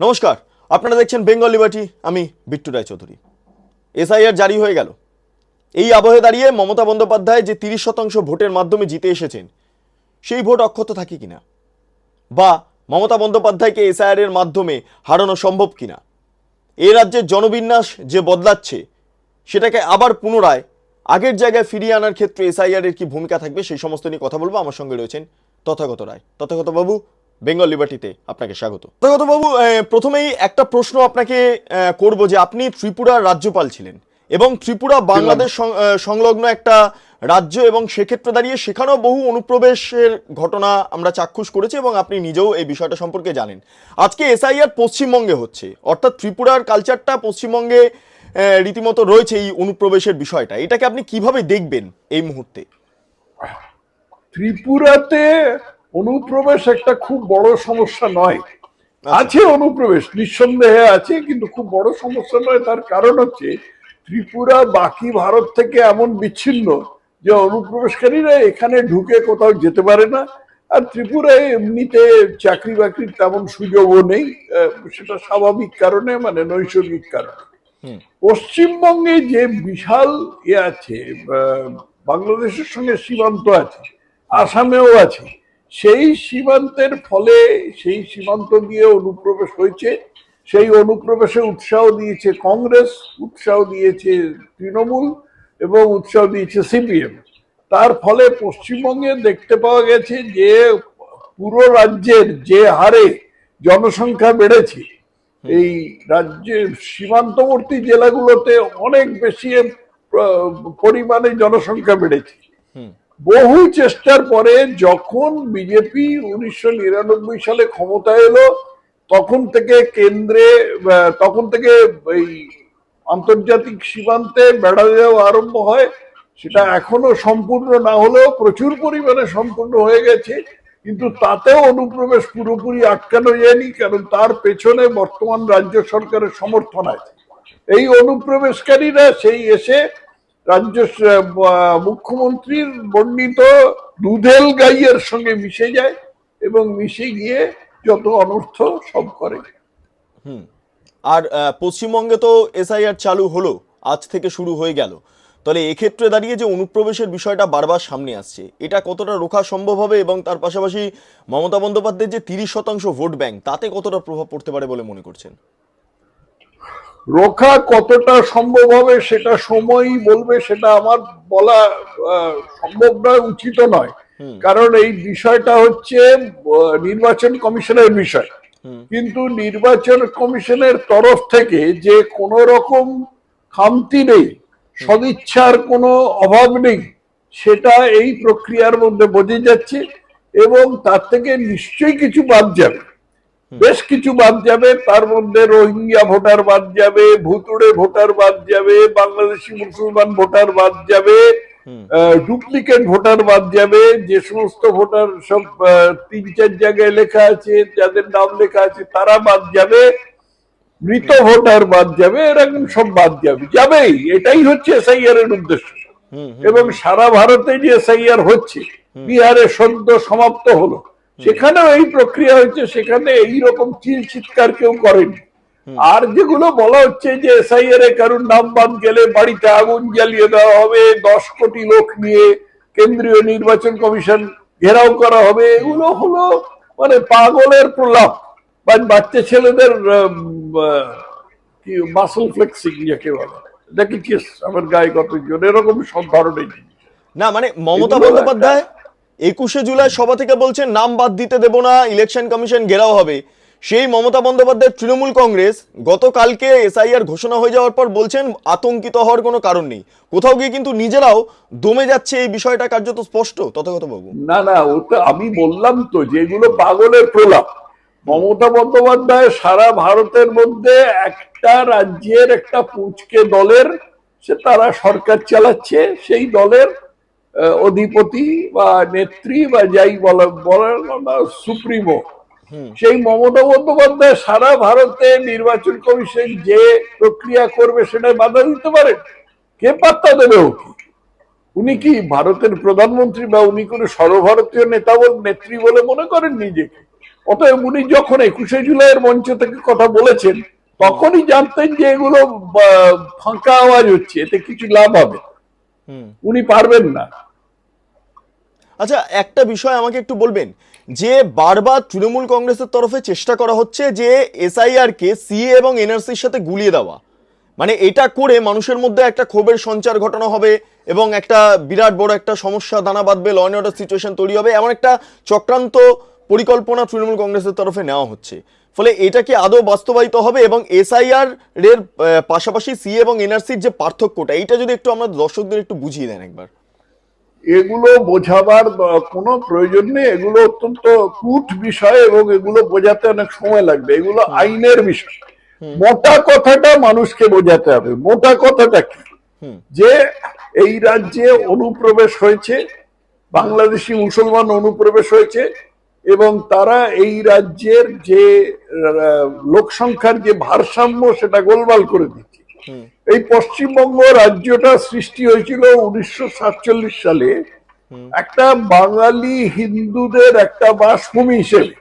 নমস্কার, আপনারা দেখছেন বেঙ্গল লিবার্টি আমি বিট্টু রায় চৌধুরী এসআইআর জারি হয়ে গেল। এই আবহে দাঁড়িয়ে মমতা বন্দ্যোপাধ্যায় যে তিরিশ শতাংশ ভোটের মাধ্যমে জিতে এসেছেন, সেই ভোট অক্ষত থাকে কিনা? বা মমতা বন্দ্যোপাধ্যায়কে এসআইআর এর মাধ্যমে হারানো সম্ভব কিনা? এ রাজ্যের জনবিন্যাস যে বদলাচ্ছে, সেটাকে আবার পুনরায় আগের জায়গায় ফিরিয়ে আনার ক্ষেত্রে এসআইআর এর কি ভূমিকা থাকবে, সেই সমস্ত নিয়ে কথা বলব। আমার সঙ্গে রয়েছেন তথাগত রায়। তথাগত বাবু বেঙ্গল লিবার্টিতে আপনাকে স্বাগত। তথাগত বাবু প্রথমেই একটা প্রশ্ন আপনাকে করব যে আপনি ত্রিপুরার রাজ্যপাল ছিলেন এবং ত্রিপুরা বাংলাদেশ সং- সংলগ্ন একটা রাজ্য এবং সেক্ষেত্রে দাঁড়িয়ে সেখানেও বহু অনুপ্রবেশের ঘটনা আমরা চাক্ষুষ করেছি এবং আপনি নিজেও এই বিষয়টা সম্পর্কে জানেন। আজকে এসআইআর পশ্চিমবঙ্গে হচ্ছে অর্থাৎ ত্রিপুরার কালচারটা পশ্চিমবঙ্গে রীতিমতো রয়েছে এই অনুপ্রবেশের বিষয়টা। এটাকে আপনি কীভাবে দেখবেন এই মুহূর্তে? ত্রিপুরাতে অনুপ্রবেশ একটা খুব বড় সমস্যা নয়। আছে অনুপ্রবেশ নিঃসন্দেহে আছে কিন্তু খুব বড় সমস্যা নয়। তার কারণ হচ্ছে ত্রিপুরা বাকি ভারত থেকে এমন বিচ্ছিন্ন যে অনুপ্রবেশকারীরা এখানে ঢুকে কোথাও যেতে পারে না। আর ত্রিপুরায় এমনিতে চাকরি বাকরির তেমন সুযোগও নেই সেটা স্বাভাবিক কারণে মানে নৈসর্গিক কারণে। পশ্চিমবঙ্গে যে বিশাল ইয়ে আছে বাংলাদেশের সঙ্গে সীমান্ত আছে আসামেও আছে সেই সীমান্তের ফলে, সেই সীমান্ত দিয়ে অনুপ্রবেশ হয়েছে। সেই অনুপ্রবেশে উৎসাহ দিয়েছে কংগ্রেস, উৎসাহ দিয়েছে তৃণমূল এবং উৎসাহ দিয়েছে সিপিএম। তার ফলে পশ্চিমবঙ্গে দেখতে পাওয়া গেছে যে, পুরো রাজ্যের যে হারে জনসংখ্যা বেড়েছে, এই রাজ্যের সীমান্তবর্তী জেলাগুলোতে অনেক বেশি পরিমাণে জনসংখ্যা বেড়েছে। বহু চেষ্টার পরে যখন বিজেপি উনিশশো নিরানব্বই সালে ক্ষমতা এলো, তখন থেকে কেন্দ্রে তখন থেকে এই আন্তর্জাতিক সীমান্তে বেড়া দেওয়া আরম্ভ হয়। সেটা এখনও সম্পূর্ণ না হলেও প্রচুর পরিমাণে সম্পূর্ণ হয়ে গেছে। কিন্তু তাতেও অনুপ্রবেশ পুরোপুরি আটকানো যায়নি, কারণ তার পেছনে বর্তমান রাজ্য সরকারের সমর্থন আছে। এই অনুপ্রবেশকারীরা সেই এসে রাজ্য মুখ্যমন্ত্রীর বর্ণিত দুধেল গাইয়ের সঙ্গে মিশে যায় এবং মিশে গিয়ে যত অনর্থ সব করে। আর পশ্চিমবঙ্গে তো এসআইআর চালু হলো, আজ থেকে শুরু হয়ে গেল। তাহলে এক্ষেত্রে দাঁড়িয়ে যে অনুপ্রবেশের বিষয়টা বারবার সামনে আসছে, এটা কতটা রোখা সম্ভব হবে এবং তার পাশাপাশি মমতা বন্দ্যোপাধ্যায়ের যে তিরিশ শতাংশ ভোট ব্যাংক, তাতে কতটা প্রভাব পড়তে পারে বলে মনে করছেন? রোখা কতটা সম্ভব হবে সেটা সময়ই বলবে সেটা আমার বলা সম্ভব নয় উচিত নয়। কারণ এই বিষয়টা হচ্ছে নির্বাচন কমিশনের বিষয়। কিন্তু নির্বাচন কমিশনের তরফ থেকে যে কোনো রকম খামতি নেই সদিচ্ছার কোনো অভাব নেই সেটা এই প্রক্রিয়ার মধ্যে বোঝা যাচ্ছে এবং তার থেকে নিশ্চয়ই কিছু বাদ যাবে। বেশ কিছু বাদ যাবে তার মধ্যে রোহিঙ্গা ভোটার বাদ যাবে ভুতুড়ে ভোটার বাদ যাবে বাংলাদেশি মুসলমান ভোটার বাদ যাবে ডুপ্লিকেট ভোটার বাদ যাবে যে সমস্ত ভোটার সব তিন চার জায়গায় লেখা আছে যাদের নাম লেখা আছে তারা বাদ যাবে মৃত ভোটার বাদ যাবে এরকম সব বাদ যাবে যাবেই এটাই হচ্ছে এসআইআর এর উদ্দেশ্য। এবং সারা ভারতে যে এসআইআর হচ্ছে বিহারে সদ্য সমাপ্ত হলো। সেখানেও এই প্রক্রিয়া হচ্ছে সেখানে এই রকম চিল চিৎকার কেউ করেনি। আর যেগুলো বলা হচ্ছে যে এসআইআর এ কারুর নাম বাদ গেলে বাড়িতে আগুন জ্বালিয়ে দেওয়া হবে দশ কোটি লোক নিয়ে কেন্দ্রীয় নির্বাচন কমিশন ঘেরাও করা হবে এগুলো হলো মানে পাগলের প্রলাপ। বা বাচ্চা ছেলেদের মাসল ফ্লেক্সিং যাকে বলে। দেখেছিস আমার গায়ে কত কতজন এরকম সব ধরনের না মানে মমতা বন্দ্যোপাধ্যায় একুশে জুলাই সভা থেকে বলছেন, নাম বাদ দিতে দেব না, ইলেকশন কমিশন ঘেরাও হবে। সেই মমতা বন্দ্যোপাধ্যায়ের তৃণমূল কংগ্রেস গতকালকে এসআইআর ঘোষণা হয়ে যাওয়ার পর বলছেন, আতঙ্কিত হওয়ার কোনো কারণ নেই। কোথাও গিয়ে কিন্তু নিজেরাও দমে যাচ্ছে এই বিষয়টা, কার্যত স্পষ্ট। তথাগত বাবু। না না, ওটা আমি বললাম তো যেগুলো পাগলের প্রলাপ। মমতা বন্দ্যোপাধ্যায় সারা ভারতের মধ্যে একটা রাজ্যের একটা পুচকে দলের, সে তারা সরকার চালাচ্ছে, সেই দলের অধিপতি বা নেত্রী বা যাই বলা বলার সুপ্রিমো। সেই মমতা বন্দ্যোপাধ্যায় সারা ভারতে নির্বাচন কমিশন যে প্রক্রিয়া করবে সেটা বাধা দিতে পারে কে পাত্তা দেবে ওকে? উনি কি ভারতের প্রধানমন্ত্রী বা উনি কোনো সর্বভারতীয় নেতা বল নেত্রী বলে মনে করেন নিজেকে? অতএব উনি যখন একুশে জুলাইয়ের মঞ্চ থেকে কথা বলেছেন তখনই জানতেন যে এগুলো ফাঁকা আওয়াজ হচ্ছে এতে কিছু লাভ হবে। উনি পারবেন না। আচ্ছা একটা বিষয় আমাকে একটু বলবেন। যে বারবার তৃণমূল কংগ্রেসের তরফে চেষ্টা করা হচ্ছে যে এসআইআর কে সিএ এবং এনআরসির সাথে গুলিয়ে দেওয়া। মানে এটা করে মানুষের মধ্যে একটা ক্ষোভের সঞ্চার ঘটানো হবে এবং একটা বিরাট বড় একটা সমস্যা দানা বাঁধবে ল অ্যান্ড অর্ডার সিচুয়েশন তৈরি হবে। এমন একটা চক্রান্ত পরিকল্পনা তৃণমূল কংগ্রেসের তরফে নেওয়া হচ্ছে। ফলে এটা কি আদৌ বাস্তবায়িত হবে এবং এসআইআর এর পাশাপাশি সিএ এবং এনআরসির যে পার্থক্যটা এইটা যদি একটু আমরা দর্শকদের একটু বুঝিয়ে দেন একবার। এগুলো বোঝাবার কোনো প্রয়োজন নেই। এগুলো অত্যন্ত কুট বিষয় এবং এগুলো বোঝাতে অনেক সময় লাগবে। এগুলো আইনের বিষয়। মোটা কথাটা মানুষকে বোঝাতে হবে। মোটা কথাটা কি? যে এই রাজ্যে অনুপ্রবেশ হয়েছে বাংলাদেশি মুসলমান অনুপ্রবেশ হয়েছে এবং তারা এই রাজ্যের যে লোক সংখ্যার যে ভারসাম্য সেটা গোলমাল করে দিচ্ছে। এই পশ্চিমবঙ্গ রাজ্যটা সৃষ্টি হয়েছিল উনিশশো সাতচল্লিশ সালে। একটা বাঙালি হিন্দুদের একটা বাসভূমি হিসেবে।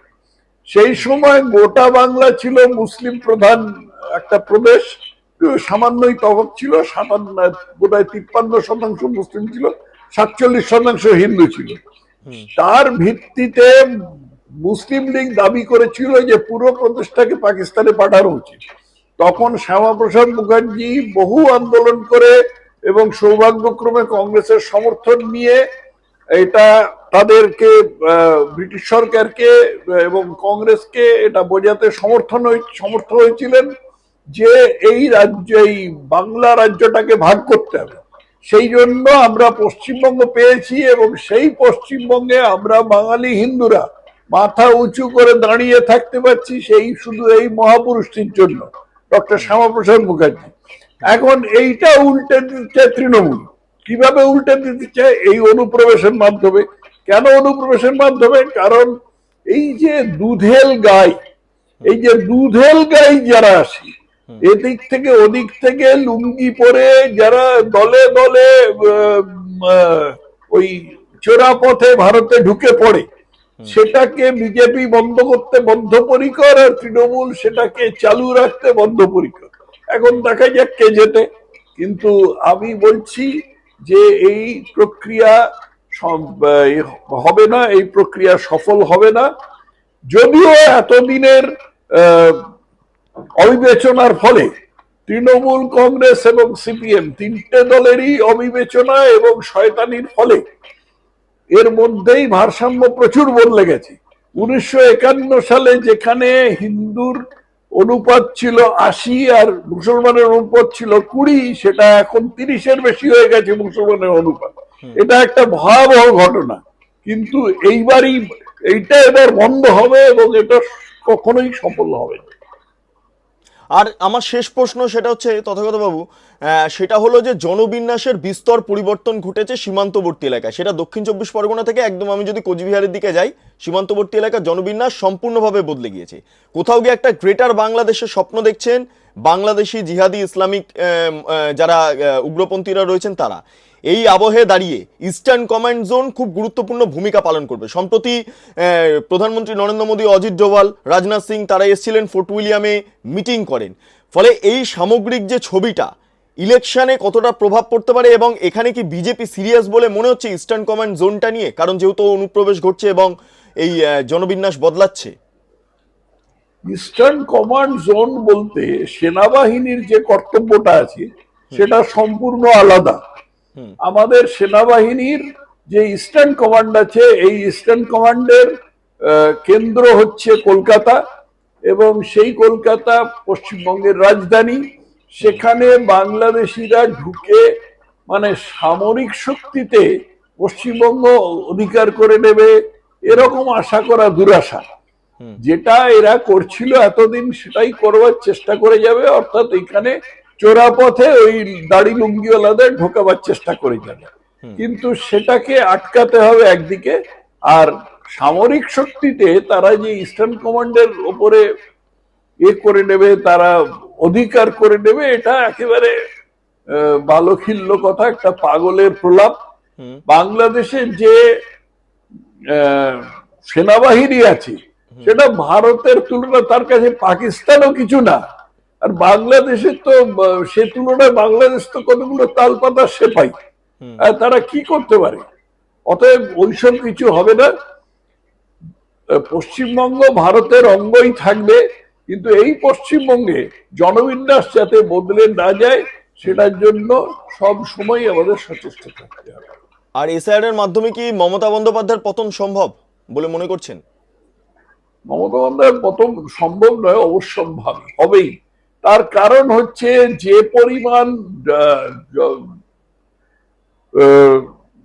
সেই সময় গোটা বাংলা ছিল মুসলিম প্রধান একটা প্রদেশ। সামান্যই তফত ছিল সাতান্ন বোধ হয় তিপ্পান্ন শতাংশ মুসলিম ছিল সাতচল্লিশ শতাংশ হিন্দু ছিল। তার ভিত্তিতে মুসলিম লীগ দাবি করেছিল যে পুরো প্রদেশটাকে পাকিস্তানে পাঠানো উচিত। তখন শ্যামাপ্রসাদ মুখার্জি বহু আন্দোলন করে এবং সৌভাগ্যক্রমে কংগ্রেসের সমর্থন নিয়ে এটা তাদেরকে ব্রিটিশ সরকারকে এবং কংগ্রেসকে এটা বোঝাতে সমর্থন সমর্থ হয়েছিলেন যে এই রাজ্য, এই বাংলা রাজ্যটাকে ভাগ করতে হবে। সেই জন্য আমরা পশ্চিমবঙ্গ পেয়েছি এবং সেই পশ্চিমবঙ্গে আমরা বাঙালি হিন্দুরা মাথা উঁচু করে দাঁড়িয়ে থাকতে পারছি সেই শুধু এই মহাপুরুষটির জন্য, ডক্টর শ্যামাপ্রসাদ মুখার্জি। এখন এইটা উল্টে দিচ্ছে তৃণমূল। কীভাবে উল্টে দিতে চায় এই অনুপ্রবেশের মাধ্যমে। কেন অনুপ্রবেশের মাধ্যমে? কারণ এই যে দুধেল গাই, এই যে দুধেল গাই যারা আসে এদিক থেকে ওদিক থেকে লুঙ্গি পরে যারা দলে দলে ওই চোরা পথে ভারতে ঢুকে পড়ে সেটাকে বিজেপি বন্ধ করতে বদ্ধপরিকর আর তৃণমূল সেটাকে চালু রাখতে বদ্ধপরিকর এখন দেখা যাক কে যেতে কিন্তু আমি বলছি যে এই প্রক্রিয়া হবে না এই প্রক্রিয়া সফল হবে না। যদিও এতদিনের আহ, অবিবেচনার ফলে তৃণমূল কংগ্রেস এবং সিপিএম তিনটে দলেরই অবিবেচনা এবং শয়তানির ফলে এর মধ্যেই ভারসাম্য প্রচুর বদলে গেছে। উনিশশো একান্ন সালে যেখানে হিন্দুর অনুপাত ছিল আশি আর মুসলমানের অনুপাত ছিল কুড়ি সেটা এখন তিরিশের বেশি হয়ে গেছে মুসলমানের অনুপাত। এটা একটা ভয়াবহ ঘটনা। কিন্তু এইবারই এইটা এবার বন্ধ হবে এবং এটা কখনোই সফল হবে না। আর আমার শেষ প্রশ্ন সেটা হচ্ছে, তথাগত বাবু সেটা হলো যে জনবিন্যাসের বিস্তর পরিবর্তন ঘটেছে সীমান্তবর্তী এলাকায়। সেটা দক্ষিণ চব্বিশ পরগনা থেকে একদম আমি যদি কোচবিহারের দিকে যাই, সীমান্তবর্তী এলাকার জনবিন্যাস সম্পূর্ণভাবে বদলে গিয়েছে। কোথাও গিয়ে একটা গ্রেটার বাংলাদেশের স্বপ্ন দেখছেন বাংলাদেশি জিহাদি ইসলামিক যারা উগ্রপন্থীরা রয়েছেন তারা। এই আবহে দাঁড়িয়ে ইস্টার্ন কমান্ড জোন খুব গুরুত্বপূর্ণ ভূমিকা পালন করবে। সম্প্রতি প্রধানমন্ত্রী নরেন্দ্র মোদী, অজিত ডোভাল, রাজনাথ সিং তারা এসেছিলেন ফোর্ট উইলিয়ামে মিটিং করেন। ফলে এই সামগ্রিক যে ছবিটা, ইলেকশনে কতটা প্রভাব পড়তে পারে এবং এখানে কি বিজেপি সিরিয়াস বলে মনে হচ্ছে ইস্টার্ন কমান্ড জোনটা নিয়ে? কারণ যেহেতু অনুপ্রবেশ ঘটছে এবং এই জনবিন্যাস বদলাচ্ছে। ইস্টার্ন কমান্ড জোন বলতে সেনাবাহিনীর যে কর্তব্যটা আছে, সেটা সম্পূর্ণ আলাদা। আমাদের সেনাবাহিনীর যে ইস্টার্ন কমান্ড আছে এই ইস্টার্ন কমান্ডের কেন্দ্র হচ্ছে কলকাতা এবং সেই কলকাতা পশ্চিমবঙ্গের রাজধানী। সেখানে বাংলাদেশিরা ঢুকে মানে সামরিক শক্তিতে পশ্চিমবঙ্গ অধিকার করে নেবে এরকম আশা করা দুরাশা। যেটা এরা করছিল এতদিন সেটাই করবার চেষ্টা করে যাবে অর্থাৎ এখানে চোরা পথে ওই দাড়ি লুঙ্গিওয়ালাদের ঢোকাবার চেষ্টা করে যাবে। কিন্তু সেটাকে আটকাতে হবে একদিকে আর সামরিক শক্তিতে তারা যে ইস্টার্ন কমান্ডের ওপরে এ করে নেবে তারা অধিকার করে নেবে এটা একেবারে বালখিল্য কথা একটা পাগলের প্রলাপ। হুম। বাংলাদেশের যে আহ, সেনাবাহিনী আছে সেটা ভারতের তুলনা তার কাছে পাকিস্তানও কিছু না। আর বাংলাদেশের তো সে তুলনায় বাংলাদেশ তো কতগুলো তালপাতা সেপাই আর তারা কি করতে পারে? অতএব ওইসব কিছু হবে না। পশ্চিমবঙ্গ ভারতের অঙ্গই থাকবে কিন্তু এই পশ্চিমবঙ্গে জনবিন্যাস যাতে বদলে না যায় সেটার জন্য সব সময় আমাদের সচেষ্ট থাকতে হবে। আর এসআইআর এর মাধ্যমে কি মমতা বন্দ্যোপাধ্যায়ের পতন সম্ভব বলে মনে করছেন? মমতা বন্দ্যোপাধ্যায়ের প্রথম সম্ভব নয় অবশ্যম্ভাবী হবেই। তার কারণ হচ্ছে যে পরিমাণ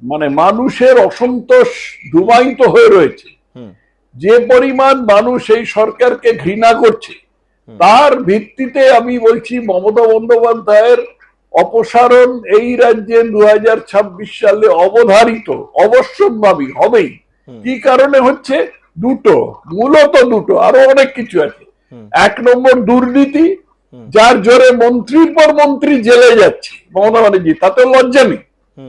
মানে মানুষের অসন্তোষ ধুমায়িত হয়ে রয়েছে। যে পরিমাণ মানুষ এই সরকারকে ঘৃণা করছে তার ভিত্তিতে আমি বলছি মমতা বন্দ্যোপাধ্যায়ের অপসারণ এই রাজ্যে দু হাজার ছাব্বিশ সালে অবধারিত অবশ্যম্ভাবী হবেই। কি কারণে হচ্ছে? দুটো মূলত দুটো আরও অনেক কিছু আছে। এক নম্বর দুর্নীতি যার জোরে মন্ত্রীর পর মন্ত্রী জেলে যাচ্ছে। মমতা ব্যানার্জি তাতে লজ্জা নেই।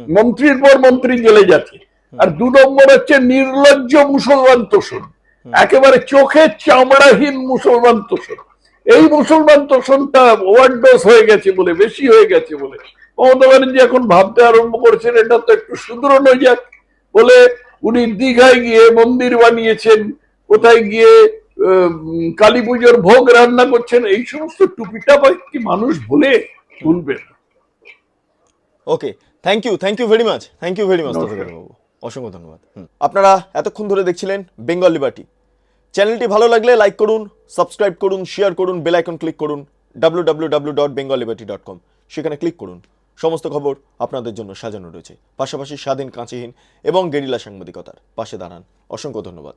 মন্ত্রীর পর মন্ত্রী জেলে যাচ্ছে। আর দু নম্বর হচ্ছে নির্লজ্জ মুসলমান তোষণ। একেবারে চোখের চামড়াহীন মুসলমান তোষণ। এই মুসলমান তোষণটা ওভারডোজ হয়ে গেছে বলে বেশি হয়ে গেছে বলে। মমতা ব্যানার্জি এখন ভাবতে আরম্ভ করেছেন এটা তো একটু শুধরানো যাক বলে উনি দীঘায় গিয়ে মন্দির বানিয়েছেন কোথায় গিয়ে কালী পুজোর ভোগ রান্না করছেন এই সমস্ত টুপিটা কি মানুষ ভুলে ভুলবে না। Okay thank you thank you very much thank you very much বাবু অসংখ্য ধন্যবাদ। আপনারা এতক্ষণ ধরে দেখছিলেন বেঙ্গল লিবার্টি চ্যানেলটি ভালো লাগলে লাইক করুন সাবস্ক্রাইব করুন শেয়ার করুন বেল আইকন ক্লিক করুন W W dot Bengal liberty dot com সেখানে ক্লিক করুন। সমস্ত খবর আপনাদের জন্য সাজানো রয়েছে। পাশাপাশি স্বাধীন কাঁচিহীন এবং গেরিলা সাংবাদিকতার পাশে দাঁড়ান। অসংখ্য ধন্যবাদ।